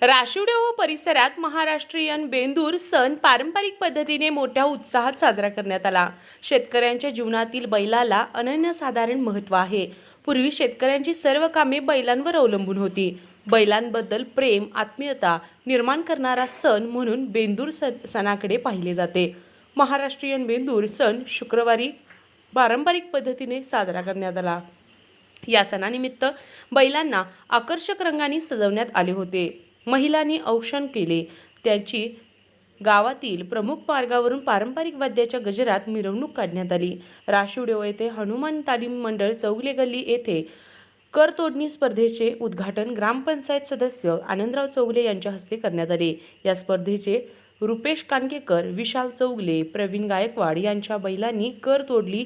राशिवडे व परिसरात महाराष्ट्रीयन बेंदूर सण पारंपरिक पद्धतीने मोठ्या उत्साहात साजरा करण्यात आला. शेतकऱ्यांच्या जीवनातील बैलाला अनन्यसाधारण महत्त्व आहे. पूर्वी शेतकऱ्यांची सर्व कामे बैलांवर अवलंबून होती. बैलांबद्दल प्रेम आत्मीयता निर्माण करणारा सण म्हणून बेंदूर सण सणाकडे पाहिले जाते. महाराष्ट्रीयन बेंदूर सण शुक्रवारी पारंपरिक पद्धतीने साजरा करण्यात आला. या सणानिमित्त बैलांना आकर्षक रंगांनी सजवण्यात आले होते. महिलांनी औक्षण केले. त्याची गावातील प्रमुख मार्गावरून पारंपरिक वाद्याच्या गजरात मिरवणूक काढण्यात आली. राशिवडेव येथे हनुमान तालीम मंडळ चौगले गल्ली येथे कर तोडणी स्पर्धेचे उद्घाटन ग्रामपंचायत सदस्य आनंदराव चौगले यांच्या हस्ते करण्यात आले. या स्पर्धेचे रुपेश कानकेकर विशाल चौगले प्रवीण गायकवाड यांच्या बैलांनी कर तोडली.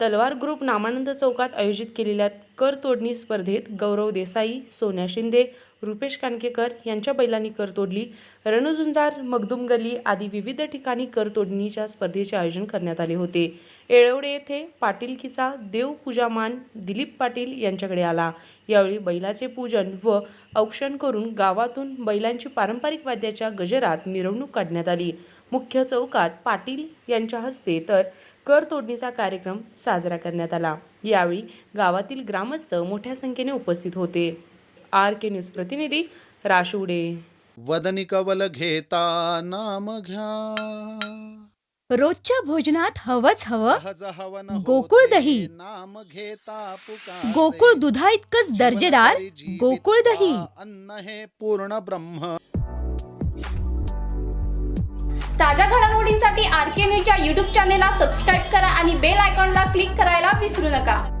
तलवार ग्रुप नामानंद चौकात आयोजित केलेल्या कर तोडणी स्पर्धेत गौरव देसाई सोन्या शिंदे रुपेश कानकेकर यांच्या बैलांनी कर तोडली. रणझुंजार मगदुम गली आदी विविध ठिकाणी कर तोडणीच्या स्पर्धेचे आयोजन करण्यात आले होते. येळवडे येथे पाटीलकीचा देवपूजामान दिलीप पाटील यांच्याकडे आला. यावेळी बैलाचे पूजन व औक्षण करून गावातून बैलांची पारंपरिक वाद्याच्या गजरात मिरवणूक काढण्यात आली. मुख्य चौकात पाटील यांच्या हस्ते तर कर तोडणीचा कार्यक्रम साजरा करण्यात आला. यावेळी गावातील ग्रामस्थ मोठ्या संख्येने उपस्थित होते. आर के न्यूज प्रतिनिधी राशुडे वदनी कवल घेता नाम घ्या. रोजच्या भोजनात हवंच हवं. गोकुळ दही. नाम घेता पुकारे. गोकुळ दुधा इतकंच दर्जेदार. गोकुळ दही. अन्न हे पूर्ण ब्रह्म. ताज्या घडामोडींसाठी आर के न्यूजच्या यूट्यूब चॅनेलला सबस्क्राईब करा आणि बेल आयकॉनला क्लिक करायला विसरू नका.